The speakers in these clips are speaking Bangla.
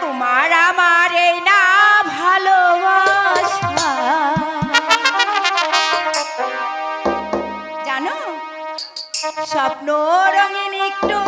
তোমার আমার এই না ভালোবাসা। জানো স্বপ্ন রঙিন একটু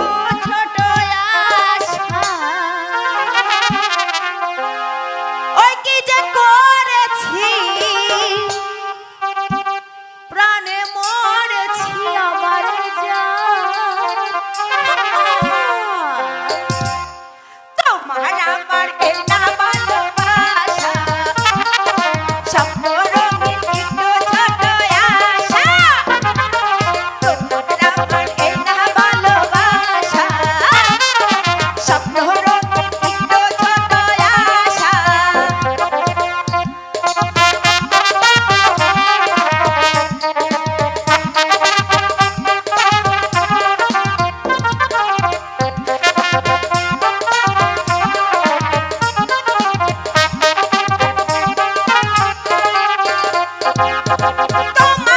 Toma!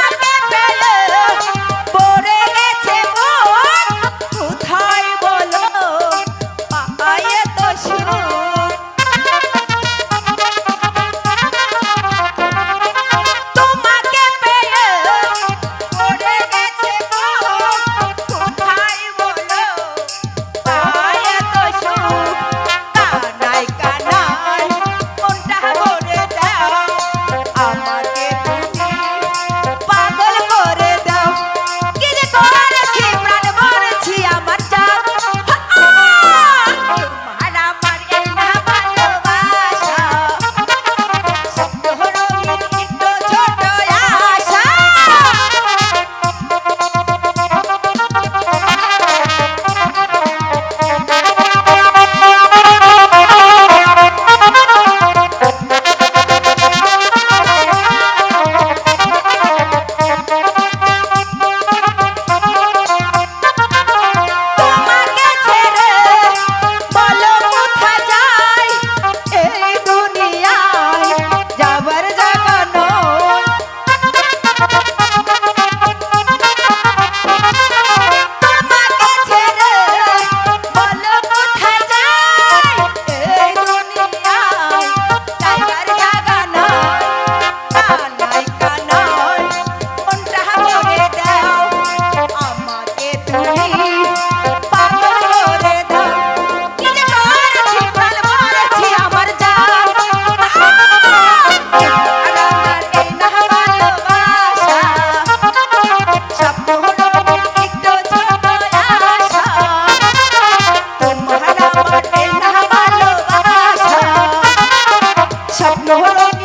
no, no, no.